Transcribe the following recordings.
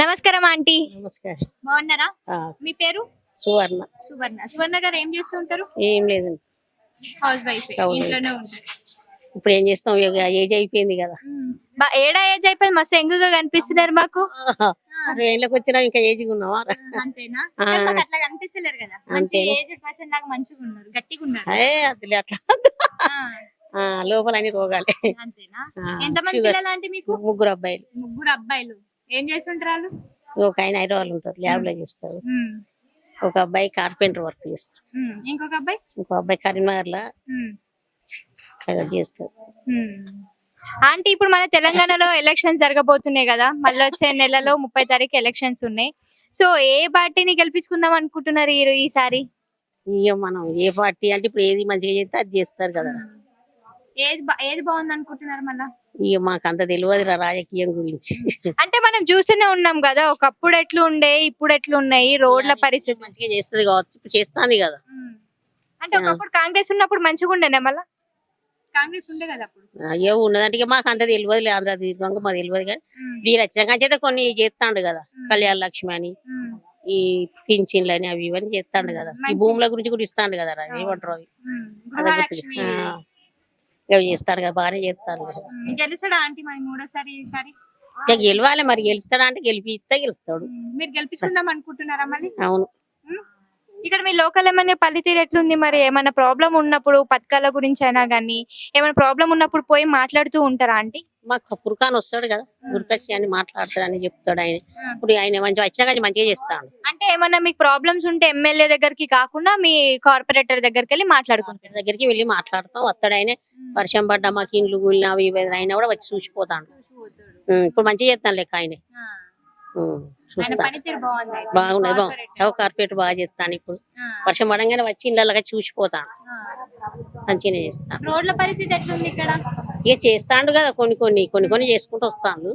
నమస్కారం ఆంటీ. నమస్కారం. బాగున్నారా? మీ పేరు? సువర్ణ. సువర్ణ. సువర్ణ గారు ఏం చేస్తూ ఉంటారు ఏం. లేదు హౌస్ వైఫ్. ఇంట్లోనే ఉంటారు. ఇప్పుడు ఏం చేస్తాం? ఏజ్ అయిపోయింది కదా. ఏడా ఏజ్ అయిపోయి మస్తు ఎంగుగా కనిపిస్తున్నారు మాకు. ఏళ్ళకి వచ్చినా ఇంకా ఏజ్ ఉన్నావా? అంతేనా? అట్లా కనిపిస్తలేరు కదా. మంచి? ఏజ్ పర్సన్ నాకు మంచిగా ఉన్నారు. గట్టిగా ఉన్నారు. అదిలే అట్లా లోపల అన్ని రోగాలే. అంతేనా? ఎంతమంది పిల్లలు అంటే మీకు? ముగ్గురు అబ్బాయిలు. ముగ్గురు అబ్బాయిలు. ఏం చేస్తుంటారు ఒక ఆయన హైదరాబాద్ ఉంటారు ల్యాబ్లో చేస్తారు. ఒక అబ్బాయి కార్పెంటర్ వర్క్ చేస్తారు. ఇంకొక అబ్బాయి? ఇంకో అబ్బాయి కరీంనగర్లో. చేస్తారు. ఆంటీ ఇప్పుడు మన తెలంగాణలో ఎలక్షన్స్ జరగబోతున్నాయి కదా. మళ్ళీ వచ్చే నెలలో ముప్పై తారీఖు ఎలక్షన్స్ ఉన్నాయి. సో ఏ పార్టీని గెలిపించుకుందాం అనుకుంటున్నారు ఈ ఈసారి ఇక మనం ఏ పార్టీ అంటే ఇప్పుడు ఏది మంచిగా చేస్తే అది చేస్తారు కదా. ఏది బా- ఏది బాగుంది అనుకుంటున్నారు మళ్ళా? ఇక మాకు అంత తెలియదు రా రాజకీయం గురించి. అంటే మనం చూస్తూనే ఉన్నాం కదా ఒకప్పుడు ఎట్లు ఉండే ఇప్పుడు ఎట్లు ఉన్నాయి రోడ్ల పరిస్థితి. మంచిగా చేస్తుంది కావచ్చు ఇప్పుడు చేస్తాంది కదా. అంటే ఒకప్పుడు కాంగ్రెస్ ఉన్నప్పుడు మంచిగా ఉండేనే మళ్ళా? కాంగ్రెస్ ఉండే కదా అప్పుడు. అయ్యో ఉన్నదంటే మాకు అంత తెలియదు ఆంధ్ర దీర్ఘంగా మాకు తెలియదు కానీ వీరు వచ్చినాక చేత కొన్ని చేస్తాండు కదా కళ్యాణ లక్ష్మి అని. ఈ పింఛన్లు అని అవి ఇవన్నీ చేస్తాండు కదా. ఈ భూముల గురించి కూడా ఇస్తాండు కదా ఏమంటారు అవి. అవి చేస్తాడు కదా బాగానే చేస్తాడు కదా. ఉమ్. గెలుస్తాడా ఆంటీ మరి మూడోసారి ఈసారి? ఇక గెలవాలి మరి గెలుస్తాడా అంటే గెలిపిస్తే గెలుస్తాడు. మీరు గెలిపించుకుందాం అనుకుంటున్నారా మళ్ళీ? అవును. ఇక్కడ మీ లోకల్ ఏమైనా పనితీరు ఎట్లుంది మరి? ఏమైనా ప్రాబ్లం ఉన్నప్పుడు పథకాల గురించి అయినా కానీ ఏమైనా ప్రాబ్లం ఉన్నప్పుడు పోయి మాట్లాడుతూ ఉంటారా ఆంటీ? మాకు పురకాన్ వస్తాడు కదా ఉరికొచ్చి అని మాట్లాడతాడని చెప్తాడు ఆయన. ఇప్పుడు ఆయన మంచిగా వచ్చినాక మంచిగా చేస్తాడు. అంటే ఏమన్నా మీకు ప్రాబ్లమ్స్ ఉంటే ఎమ్మెల్యే దగ్గరికి కాకుండా మీ కార్పొరేటర్ దగ్గరికి వెళ్ళి మాట్లాడుకుంటారు దగ్గరికి వెళ్ళి మాట్లాడతాం. వస్తాడు ఆయన వర్షం పడ్డా మాకు ఇండ్లు కూలినా అవి ఇవి అయినా కూడా వచ్చి చూసిపోతాడు. ఉం, ఇప్పుడు మంచిగా చేస్తాను లెక్క ఆయన. బాగున్నాయి. బాగుంది. కార్పొరేట్ బాగా చేస్తాను ఇప్పుడు. వర్షం పడంగానే వచ్చి ఇళ్ళగా చూసిపోతాను. ఆ. మంచిగానే చేస్తాను. రోడ్ల పరిస్థితి ఎట్లుంది ఇక్కడ? ఇక చేస్తాడు కదా కొన్ని కొన్ని కొన్ని కొన్ని చేసుకుంటూ వస్తాను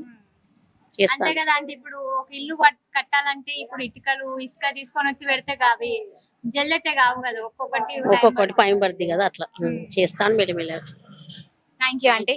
అంతే చేస్తాను కదా అంటే ఇప్పుడు ఒక ఇల్లు కట్- కట్టాలంటే ఇప్పుడు ఇటుకలు ఇసుక తీసుకొని వచ్చి పెడితే కావి జల్లైతే కావు కదా ఒక్కొక్కటి ఒక్కొక్కటి పైన పడుతుంది కదా అట్లా. చేస్తాను మెల్లమెల్ల థ్యాంక్ యూ ఆంటీ